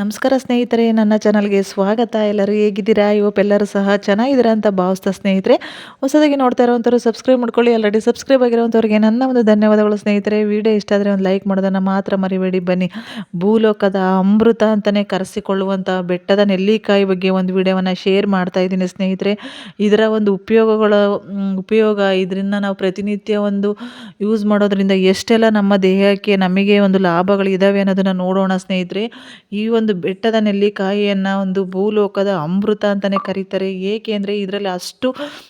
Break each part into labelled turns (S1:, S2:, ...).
S1: ನಮಸ್ಕಾರ ಸ್ನೇಹಿತರೆ, ನನ್ನ ಚಾನಲ್ಗೆ ಸ್ವಾಗತ. ಎಲ್ಲರೂ ಹೇಗಿದ್ದೀರಾ? ಇವಪ್ಪ ಎಲ್ಲರೂ ಸಹ ಚೆನ್ನಾಗಿದ್ದೀರಾ ಅಂತ ಭಾವಿಸ್ತಾ ಸ್ನೇಹಿತರೆ. ಹೊಸದಾಗಿ ನೋಡ್ತಾ ಇರೋವಂಥವ್ರು ಸಬ್ಸ್ಕ್ರೈಬ್ ಮಾಡ್ಕೊಳ್ಳಿ. ಆಲ್ರೆಡಿ ಸಬ್ಸ್ಕ್ರೈಬ್ ಆಗಿರೋವಂಥವ್ರಿಗೆ ನನ್ನ ಒಂದು ಧನ್ಯವಾದಗಳು ಸ್ನೇಹಿತರೆ. ವಿಡಿಯೋ ಇಷ್ಟ ಆದರೆ ಒಂದು ಲೈಕ್ ಮಾಡೋದನ್ನು ಮಾತ್ರ ಮರಿಬೇಡಿ. ಬನ್ನಿ. ಭೂಲೋಕದ ಅಮೃತ ಅಂತಲೇ ಕರೆಸಿಕೊಳ್ಳುವಂಥ ಬೆಟ್ಟದ ನೆಲ್ಲಿಕಾಯಿ ಬಗ್ಗೆ ಒಂದು ವಿಡಿಯೋವನ್ನು ಶೇರ್ ಮಾಡ್ತಾ ಇದ್ದೀನಿ ಸ್ನೇಹಿತರೆ. ಇದರ ಒಂದು ಉಪಯೋಗಗಳ ಉಪಯೋಗ ಇದರಿಂದ ನಾವು ಪ್ರತಿನಿತ್ಯ ಒಂದು ಯೂಸ್ ಮಾಡೋದ್ರಿಂದ ಎಷ್ಟೆಲ್ಲ ನಮ್ಮ ದೇಹಕ್ಕೆ ನಮಗೆ ಒಂದು ಲಾಭಗಳು ಇದ್ದಾವೆ ಅನ್ನೋದನ್ನು ನೋಡೋಣ ಸ್ನೇಹಿತರೆ. ಈ ಒಂದು ಬೆಟ್ಟದ ನೆಲ್ಲಿಕಾಯಿಯನ್ನು ಒಂದು ಭೂಲೋಕದ ಅಮೃತ ಅಂತಲೇ ಕರೀತಾರೆ. ಏಕೆ ಅಂದರೆ ಇದರಲ್ಲಿ ಅಷ್ಟು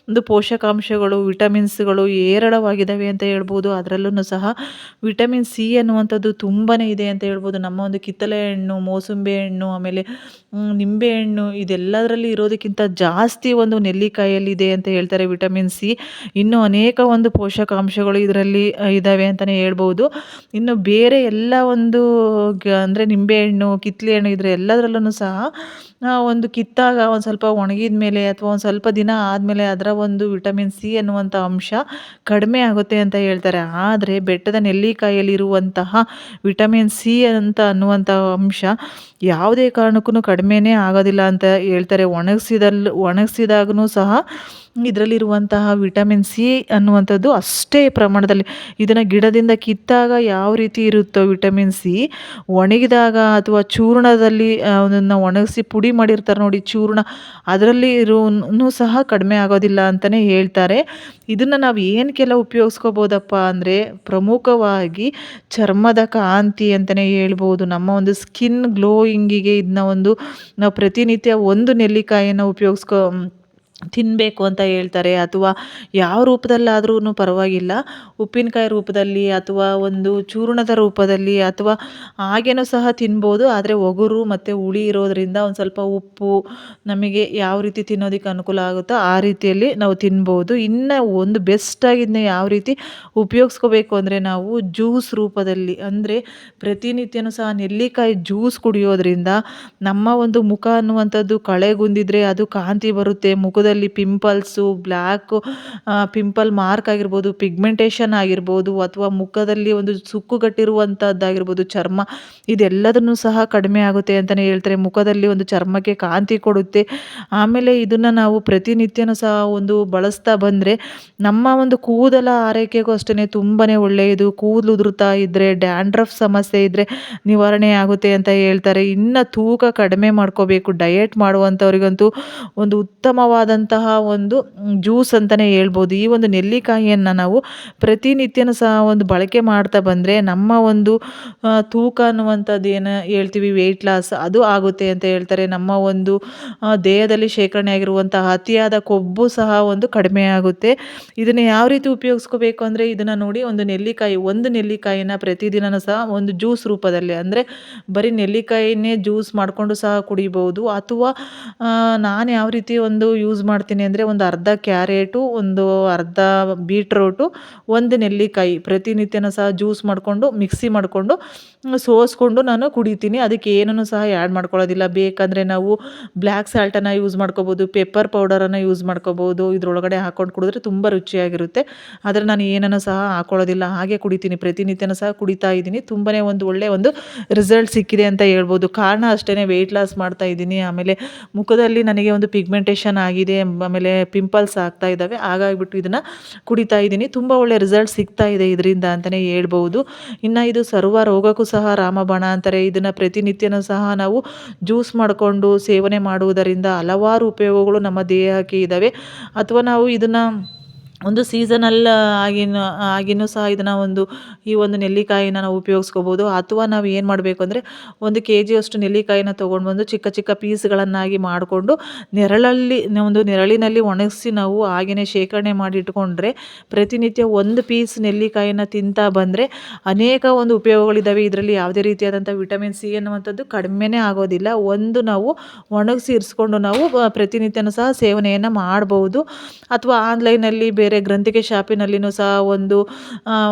S1: ಒಂದು ಪೋಷಕಾಂಶಗಳು, ವಿಟಮಿನ್ಸ್ಗಳು ಹೇರಳವಾಗಿದ್ದಾವೆ ಅಂತ ಹೇಳ್ಬೋದು. ಅದರಲ್ಲೂ ಸಹ ವಿಟಮಿನ್ ಸಿ ಅನ್ನುವಂಥದ್ದು ತುಂಬಾ ಇದೆ ಅಂತ ಹೇಳ್ಬೋದು. ನಮ್ಮ ಒಂದು ಕಿತ್ತಲೆ ಹಣ್ಣು, ಮೋಸಂಬಿ ಹಣ್ಣು, ಆಮೇಲೆ ನಿಂಬೆ ಹಣ್ಣು ಇದೆಲ್ಲದರಲ್ಲಿ ಇರೋದಕ್ಕಿಂತ ಜಾಸ್ತಿ ಒಂದು ನೆಲ್ಲಿಕಾಯಲ್ಲಿ ಇದೆ ಅಂತ ಹೇಳ್ತಾರೆ ವಿಟಮಿನ್ ಸಿ. ಇನ್ನು ಅನೇಕ ಒಂದು ಪೋಷಕಾಂಶಗಳು ಇದರಲ್ಲಿ ಇದ್ದಾವೆ ಅಂತಲೇ ಹೇಳ್ಬೋದು. ಇನ್ನು ಬೇರೆ ಎಲ್ಲ ಒಂದು ಅಂದರೆ ನಿಂಬೆಹಣ್ಣು ಕಿತ್ತಳೆ ಹಣ್ಣು ಇದ್ರೆ ಎಲ್ಲದರಲ್ಲೂ ಸಹ ಒಂದು ಕಿತ್ತಾಗ ಒಂದು ಸ್ವಲ್ಪ ಒಣಗಿದ ಮೇಲೆ ಅಥವಾ ಒಂದು ಸ್ವಲ್ಪ ದಿನ ಆದಮೇಲೆ ಅದರ ಒಂದು ವಿಟಮಿನ್ ಸಿ ಅನ್ನುವಂಥ ಅಂಶ ಕಡಿಮೆ ಆಗುತ್ತೆ ಅಂತ ಹೇಳ್ತಾರೆ. ಆದರೆ ಬೆಟ್ಟದ ನೆಲ್ಲಿಕಾಯಲ್ಲಿರುವಂತಹ ವಿಟಮಿನ್ ಸಿ ಅಂತ ಅನ್ನುವಂಥ ಅಂಶ ಯಾವುದೇ ಕಾರಣಕ್ಕೂ ಕಡಿಮೆನೇ ಆಗೋದಿಲ್ಲ ಅಂತ ಹೇಳ್ತಾರೆ. ಒಣಗಿಸಿದಲ್ಲಿ ಒಣಗಿಸಿದಾಗೂ ಸಹ ಇದರಲ್ಲಿರುವಂತಹ ವಿಟಮಿನ್ ಸಿ ಅನ್ನುವಂಥದ್ದು ಅಷ್ಟೇ ಪ್ರಮಾಣದಲ್ಲಿ. ಇದನ್ನು ಗಿಡದಿಂದ ಕಿತ್ತಾಗ ಯಾವ ರೀತಿ ಇರುತ್ತೋ ವಿಟಮಿನ್ ಸಿ, ಒಣಗಿದಾಗ ಅಥವಾ ಚೂರ್ಣದಲ್ಲಿ ಅದನ್ನು ಒಣಗಿಸಿ ಪುಡಿ ಮಾಡಿರ್ತಾರೆ ನೋಡಿ ಚೂರ್ಣ, ಅದರಲ್ಲಿ ಇರೋನು ಸಹ ಕಡಿಮೆ ಆಗೋದಿಲ್ಲ ಅಂತಲೇ ಹೇಳ್ತಾರೆ. ಇದನ್ನು ನಾವು ಏನಕ್ಕೆಲ್ಲ ಉಪಯೋಗಿಸ್ಕೋಬೋದಪ್ಪ ಅಂದರೆ ಪ್ರಮುಖವಾಗಿ ಚರ್ಮದ ಕಾಂತಿ ಅಂತಲೇ ಹೇಳ್ಬೋದು. ನಮ್ಮ ಒಂದು ಸ್ಕಿನ್ ಗ್ಲೋಯಿಂಗಿಗೆ ಇದನ್ನ ಒಂದು, ನಾವು ಪ್ರತಿನಿತ್ಯ ಒಂದು ನೆಲ್ಲಿಕಾಯಿಯನ್ನು ಉಪಯೋಗಿಸ್ಕೊ ತಿನ್ನಬೇಕು ಅಂತ ಹೇಳ್ತಾರೆ ಅಥವಾ ಯಾವ ರೂಪದಲ್ಲಾದ್ರೂ ಪರವಾಗಿಲ್ಲ. ಉಪ್ಪಿನಕಾಯಿ ರೂಪದಲ್ಲಿ ಅಥವಾ ಒಂದು ಚೂರ್ಣದ ರೂಪದಲ್ಲಿ ಅಥವಾ ಹಾಗೇನೂ ಸಹ ತಿನ್ಬೋದು. ಆದರೆ ಒಗರು ಮತ್ತು ಹುಳಿ ಇರೋದರಿಂದ ಒಂದು ಸ್ವಲ್ಪ ಉಪ್ಪು ನಮಗೆ ಯಾವ ರೀತಿ ತಿನ್ನೋದಕ್ಕೆ ಅನುಕೂಲ ಆಗುತ್ತೋ ಆ ರೀತಿಯಲ್ಲಿ ನಾವು ತಿನ್ಬೋದು. ಇನ್ನು ಒಂದು ಬೆಸ್ಟ್ ಆಗಿದ್ದನ್ನ ಯಾವ ರೀತಿ ಉಪಯೋಗಿಸ್ಕೋಬೇಕು ಅಂದರೆ ನಾವು ಜ್ಯೂಸ್ ರೂಪದಲ್ಲಿ ಅಂದರೆ ಪ್ರತಿನಿತ್ಯನೂ ಸಹ ನೆಲ್ಲಿಕಾಯಿ ಜ್ಯೂಸ್ ಕುಡಿಯೋದ್ರಿಂದ ನಮ್ಮ ಒಂದು ಮುಖ ಅನ್ನುವಂಥದ್ದು ಕಳೆಗುಂದಿದ್ರೆ ಅದು ಕಾಂತಿ ಬರುತ್ತೆ ಮುಖದಲ್ಲಿ ಪಿಂಪಲ್ಸು, ಬ್ಲ್ಯಾಕು ಪಿಂಪಲ್ ಮಾರ್ಕ್ ಆಗಿರ್ಬೋದು, ಪಿಗ್ಮೆಂಟೇಷನ್ ಆಗಿರ್ಬೋದು, ಅಥವಾ ಮುಖದಲ್ಲಿ ಒಂದು ಸುಕ್ಕುಗಟ್ಟಿರುವಂಥದ್ದಾಗಿರ್ಬೋದು ಚರ್ಮ, ಇದೆಲ್ಲದನ್ನು ಸಹ ಕಡಿಮೆ ಆಗುತ್ತೆ ಅಂತಲೇ ಹೇಳ್ತಾರೆ. ಮುಖದಲ್ಲಿ ಒಂದು ಚರ್ಮಕ್ಕೆ ಕಾಂತಿ ಕೊಡುತ್ತೆ. ಆಮೇಲೆ ಇದನ್ನು ನಾವು ಪ್ರತಿನಿತ್ಯನೂ ಸಹ ಒಂದು ಬಳಸ್ತಾ ಬಂದರೆ ನಮ್ಮ ಒಂದು ಕೂದಲ ಆರೈಕೆಗೂ ಅಷ್ಟೇ ತುಂಬಾ ಒಳ್ಳೆಯದು. ಕೂದಲು ಉದುರುತ್ತಾ ಇದ್ದರೆ ಡ್ಯಾಂಡ್ರಫ್ ಸಮಸ್ಯೆ ಇದ್ದರೆ ನಿವಾರಣೆ ಆಗುತ್ತೆ ಅಂತ ಹೇಳ್ತಾರೆ. ಇನ್ನು ತೂಕ ಕಡಿಮೆ ಮಾಡ್ಕೋಬೇಕು. ಡಯೆಟ್ ಮಾಡುವಂಥವ್ರಿಗಂತೂ ಒಂದು ಉತ್ತಮವಾದಂತಹ ಒಂದು ಜ್ಯೂಸ್ ಅಂತಲೇ ಹೇಳ್ಬೋದು. ಈ ಒಂದು ನೆಲ್ಲಿಕಾಯಿಯನ್ನು ನಾವು ಪ್ರತಿನಿತ್ಯನೂ ಸಹ ಒಂದು ಬಳಕೆ ಮಾಡ್ತಾ ಬಂದರೆ ನಮ್ಮ ಒಂದು ತೂಕ ಅನ್ನುವಂಥದ್ದು ಏನು ಹೇಳ್ತೀವಿ? ವೆಯ್ಟ್ ಲಾಸ್ ಅದು ಆಗುತ್ತೆ ಅಂತ ಹೇಳ್ತಾರೆ. ನಮ್ಮ ಒಂದು ದೇಹದಲ್ಲಿ ಶೇಖರಣೆ ಆಗಿರುವಂತಹ ಅತಿಯಾದ ಕೊಬ್ಬು ಸಹ ಒಂದು ಕಡಿಮೆ ಆಗುತ್ತೆ. ಇದನ್ನು ಯಾವ ರೀತಿ ಉಪಯೋಗಿಸ್ಕೋಬೇಕು ಅಂದರೆ ಇದನ್ನು ನೋಡಿ ಒಂದು ನೆಲ್ಲಿಕಾಯಿ, ಒಂದು ನೆಲ್ಲಿಕಾಯಿನ ಪ್ರತಿದಿನನೂ ಸಹ ಒಂದು ಜ್ಯೂಸ್ ರೂಪದಲ್ಲಿ ಅಂದರೆ ಬರೀ ನೆಲ್ಲಿಕಾಯಿನೇ ಜ್ಯೂಸ್ ಮಾಡಿಕೊಂಡು ಸಹ ಕುಡಿಬೋದು. ಅಥವಾ ನಾನು ಯಾವ ರೀತಿ ಒಂದು ಯೂಸ್ ಮಾಡ್ತೀನಿ ಅಂದರೆ ಒಂದು ಅರ್ಧ ಕ್ಯಾರೆಟು, ಒಂದು ಅರ್ಧ ಬೀಟ್ರೋಟು, ಒಂದು ನೆಲ್ಲಿಕಾಯಿ. ಪ್ರತಿನಿತ್ಯನೂ ಸಹ ಜ್ಯೂಸ್ ಮಾಡಿಕೊಂಡು, ಮಿಕ್ಸಿ ಮಾಡಿಕೊಂಡು ಸೋಸ್ಕೊಂಡು ನಾನು ಕುಡಿತೀನಿ. ಅದಕ್ಕೆ ಏನನ್ನು ಸಹ ಆ್ಯಡ್ ಮಾಡ್ಕೊಳ್ಳೋದಿಲ್ಲ. ಬೇಕಂದರೆ ನಾವು ಬ್ಲ್ಯಾಕ್ ಸಾಲ್ಟನ್ನು ಯೂಸ್ ಮಾಡ್ಕೋಬೋದು ಪೆಪ್ಪರ್ ಪೌಡರನ್ನು ಯೂಸ್ ಮಾಡ್ಕೋಬೋದು. ಇದರೊಳಗಡೆ ಹಾಕ್ಕೊಂಡು ಕುಡಿದ್ರೆ ತುಂಬ ರುಚಿಯಾಗಿರುತ್ತೆ. ಆದರೆ ನಾನು ಏನನ್ನು ಸಹ ಹಾಕೊಳ್ಳೋದಿಲ್ಲ. ಹಾಗೆ ಕುಡಿತೀನಿ. ಪ್ರತಿನಿತ್ಯನೂ ಸಹ ಕುಡಿತಾ ಇದ್ದೀನಿ. ತುಂಬನೇ ಒಂದು ಒಳ್ಳೆಯ ಒಂದು ರಿಸಲ್ಟ್ ಸಿಕ್ಕಿದೆ ಅಂತ ಹೇಳ್ಬೋದು. ಕಾರಣ ಅಷ್ಟೇ ವೆಯ್ಟ್ ಲಾಸ್ ಮಾಡ್ತಾ ಇದ್ದೀನಿ. ಆಮೇಲೆ ಮುಖದಲ್ಲಿ ನನಗೆ ಒಂದು ಪಿಗ್ಮೆಂಟೇಷನ್ ಆಗಿದೆ. ಆಮೇಲೆ ಪಿಂಪಲ್ಸ್ ಆಗ್ತಾ ಇದ್ದಾವೆ. ಹಾಗಾಗಿಬಿಟ್ಟು ಇದನ್ನು ಕುಡಿತಾ ಇದ್ದೀನಿ. ತುಂಬ ಒಳ್ಳೆ ರಿಸಲ್ಟ್ ಸಿಗ್ತಾ ಇದೆ ಇದರಿಂದ ಅಂತಲೇ ಹೇಳ್ಬೋದು. ಇನ್ನು ಇದು ಸರ್ವ ರೋಗಕ್ಕೂ ಸಹ ರಾಮಬಾಣ ಅಂತಾರೆ. ಇದನ್ನು ಪ್ರತಿನಿತ್ಯನೂ ಸಹ ನಾವು ಜ್ಯೂಸ್ ಮಾಡಿಕೊಂಡು ಸೇವನೆ ಮಾಡುವುದರಿಂದ ಹಲವಾರು ಉಪಯೋಗಗಳು ನಮ್ಮ ದೇಹಕ್ಕೆ ಇದ್ದಾವೆ ಅಥವಾ ನಾವು ಇದನ್ನು ಒಂದು ಸೀಸನಲ್ ಆಗಿನ, ಆಗಿನೂ ಸಹ ಇದನ್ನು ಒಂದು, ಈ ಒಂದು ನೆಲ್ಲಿಕಾಯಿನ ನಾವು ಉಪಯೋಗಿಸ್ಕೋಬೋದು. ಅಥವಾ ನಾವು ಏನು ಮಾಡಬೇಕು ಅಂದರೆ ಒಂದು ಕೆ ಜಿಯಷ್ಟು ನೆಲ್ಲಿಕಾಯಿನ ತೊಗೊಂಡು ಬಂದು ಚಿಕ್ಕ ಚಿಕ್ಕ ಪೀಸ್ಗಳನ್ನಾಗಿ ಮಾಡಿಕೊಂಡು ನೆರಳಲ್ಲಿ, ಒಂದು ನೆರಳಿನಲ್ಲಿ ಒಣಗಿಸಿ ನಾವು ಹಾಗೆಯೇ ಶೇಖರಣೆ ಮಾಡಿ ಇಟ್ಕೊಂಡ್ರೆ ಪ್ರತಿನಿತ್ಯ ಒಂದು ಪೀಸ್ ನೆಲ್ಲಿಕಾಯಿನ ತಿಂತಾ ಬಂದರೆ ಅನೇಕ ಒಂದು ಉಪಯೋಗಗಳಿದ್ದಾವೆ ಇದರಲ್ಲಿ ಯಾವುದೇ ರೀತಿಯಾದಂಥ ವಿಟಮಿನ್ ಸಿ ಅನ್ನುವಂಥದ್ದು ಕಡಿಮೆನೇ ಆಗೋದಿಲ್ಲ. ಒಂದು ನಾವು ಒಣಗಿಸಿ ಇರಿಸ್ಕೊಂಡು ನಾವು, ಪ್ರತಿನಿತ್ಯನೂ ಸಹ ಸೇವನೆಯನ್ನು ಮಾಡ್ಬೋದು. ಅಥವಾ ಆನ್ಲೈನಲ್ಲಿ ಬೇ ಬೇರೆ ಗ್ರಂಥಿಗೆ ಶಾಪಿನಲ್ಲಿನೂ ಸಹ ಒಂದು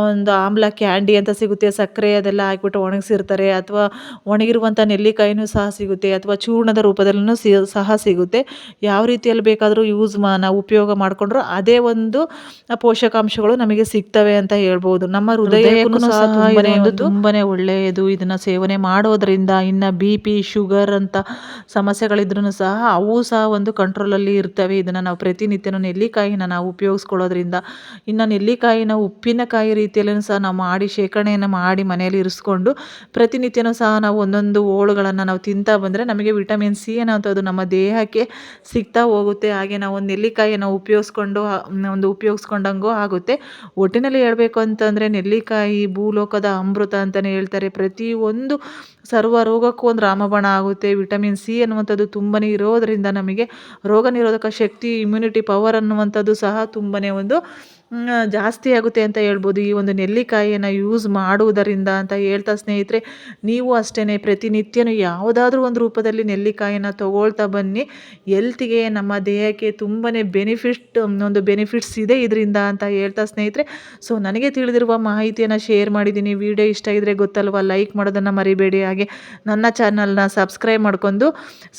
S1: ಒಂದು ಆಮ್ಲ ಕ್ಯಾಂಡಿ ಅಂತ ಸಿಗುತ್ತೆ. ಸಕ್ಕರೆ ಅದೆಲ್ಲ ಹಾಕ್ಬಿಟ್ಟು ಒಣಗಿಸಿರ್ತಾರೆ. ಅಥವಾ ಒಣಗಿರುವಂಥ ನೆಲ್ಲಿಕಾಯಿನೂ ಸಹ ಸಿಗುತ್ತೆ. ಅಥವಾ ಚೂರ್ಣದ ರೂಪದಲ್ಲೂ ಸಿ ಸಹ ಸಿಗುತ್ತೆ. ಯಾವ ರೀತಿಯಲ್ಲಿ ಬೇಕಾದರೂ ಯೂಸ್ ಮಾ ನಾವು ಉಪಯೋಗ ಮಾಡಿಕೊಂಡ್ರು ಅದೇ ಒಂದು ಪೋಷಕಾಂಶಗಳು ನಮಗೆ ಸಿಗ್ತವೆ ಅಂತ ಹೇಳ್ಬೋದು. ನಮ್ಮ ಹೃದಯ ಸಹ ತುಂಬಾನೇ ಒಳ್ಳೆಯದು ಇದನ್ನ ಸೇವನೆ ಮಾಡೋದ್ರಿಂದ. ಇನ್ನು ಬಿ ಪಿ ಶುಗರ್ ಅಂತ ಸಮಸ್ಯೆಗಳಿದ್ರೂ ಸಹ ಅವು ಸಹ ಒಂದು ಕಂಟ್ರೋಲಲ್ಲಿ ಇರ್ತವೆ. ಇದನ್ನು ನಾವು ಪ್ರತಿನಿತ್ಯನೂ ನೆಲ್ಲಿಕಾಯಿನ ನಾವು ಉಪಯೋಗಿಸ್ಕೊಳ್ಳೋದ್ರಿಂದ ಇನ್ನು ನೆಲ್ಲಿಕಾಯಿನ ಉಪ್ಪಿನಕಾಯಿ ರೀತಿಯಲ್ಲೂ ಸಹ ನಾವು ಮಾಡಿ ಶೇಖರಣೆಯನ್ನು ಮಾಡಿ ಮನೆಯಲ್ಲಿ ಇರಿಸ್ಕೊಂಡು ಪ್ರತಿನಿತ್ಯನೂ ಸಹ ನಾವು ಒಂದೊಂದು ಓಳುಗಳನ್ನು ನಾವು ತಿಂತಾ ಬಂದರೆ ನಮಗೆ ವಿಟಮಿನ್ ಸಿ ಅನ್ನೋಂಥದ್ದು ನಮ್ಮ ದೇಹಕ್ಕೆ ಸಿಗ್ತಾ ಹೋಗುತ್ತೆ. ಹಾಗೆ ನಾವು ಒಂದು ನೆಲ್ಲಿಕಾಯಿಯನ್ನು ಉಪಯೋಗಿಸ್ಕೊಂಡು ಒಂದು ಉಪಯೋಗಿಸ್ಕೊಂಡಂಗೂ ಆಗುತ್ತೆ. ಒಟ್ಟಿನಲ್ಲಿ ಹೇಳಬೇಕು ಅಂತಂದರೆ ನೆಲ್ಲಿಕಾಯಿ, ಭೂಲೋಕದ ಅಮೃತ ಅಂತಲೇ ಹೇಳ್ತಾರೆ. ಪ್ರತಿಯೊಂದು ಸರ್ವ ರೋಗಕ್ಕೂ ಒಂದು ರಾಮಬಾಣ ಆಗುತ್ತೆ. ವಿಟಮಿನ್ ಸಿ ಅನ್ನುವಂಥದ್ದು ತುಂಬನೇ ಇರೋದರಿಂದ ನಮಗೆ ರೋಗ ನಿರೋಧಕ ಶಕ್ತಿ ಇಮ್ಯುನಿಟಿ ಪವರ್ ಅನ್ನುವಂಥದ್ದು ಸಹ ತುಂಬನೇ ಒಂದು ಮ್, ಜಾಸ್ತಿ ಆಗುತ್ತೆ ಅಂತ ಹೇಳ್ಬೋದು. ಈ ಒಂದು ನೆಲ್ಲಿಕಾಯಿಯನ್ನು ಯೂಸ್ ಮಾಡುವುದರಿಂದ ಅಂತ ಹೇಳ್ತಾ ಸ್ನೇಹಿತರೆ, ನೀವು ಅಷ್ಟೇ ಪ್ರತಿನಿತ್ಯನೂ ಯಾವುದಾದ್ರೂ ಒಂದು ರೂಪದಲ್ಲಿ ನೆಲ್ಲಿಕಾಯಿನ ತಗೊಳ್ತಾ ಬನ್ನಿ. ಎಲ್ತಿಗೆ ನಮ್ಮ ದೇಹಕ್ಕೆ ತುಂಬಾ ಬೆನಿಫಿಟ್ ಒಂದು ಬೆನಿಫಿಟ್ಸ್ ಇದೆ ಇದರಿಂದ ಅಂತ ಹೇಳ್ತಾ ಸ್ನೇಹಿತರೆ. ಸೊ ನನಗೆ ತಿಳಿದಿರುವ ಮಾಹಿತಿಯನ್ನು ಶೇರ್ ಮಾಡಿದ್ದೀನಿ. ವಿಡಿಯೋ ಇಷ್ಟ ಇದ್ದರೆ ಗೊತ್ತಲ್ವ ಲೈಕ್ ಮಾಡೋದನ್ನು ಮರಿಬೇಡಿ. ಹಾಗೆ ನನ್ನ ಚಾನಲ್ನ ಸಬ್ಸ್ಕ್ರೈಬ್ ಮಾಡ್ಕೊಂಡು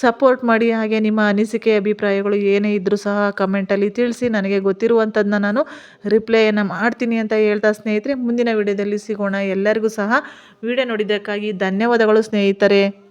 S1: ಸಪೋರ್ಟ್ ಮಾಡಿ. ಹಾಗೆ ನಿಮ್ಮ ಅನಿಸಿಕೆ, ಅಭಿಪ್ರಾಯಗಳು ಏನೇ ಇದ್ದರೂ ಸಹ ಕಮೆಂಟಲ್ಲಿ ತಿಳಿಸಿ. ನನಗೆ ಗೊತ್ತಿರುವಂಥದ್ದನ್ನ ನಾನು ರಿಪ್ಲೈಯನ್ನು ಮಾಡ್ತೀನಿ ಅಂತ ಹೇಳ್ತಾ ಸ್ನೇಹಿತರೆ ಮುಂದಿನ ವಿಡಿಯೋದಲ್ಲಿ ಸಿಗೋಣ. ಎಲ್ಲರಿಗೂ ಸಹ ವಿಡಿಯೋ ನೋಡಿದ್ದಕ್ಕಾಗಿ ಧನ್ಯವಾದಗಳು ಸ್ನೇಹಿತರೆ.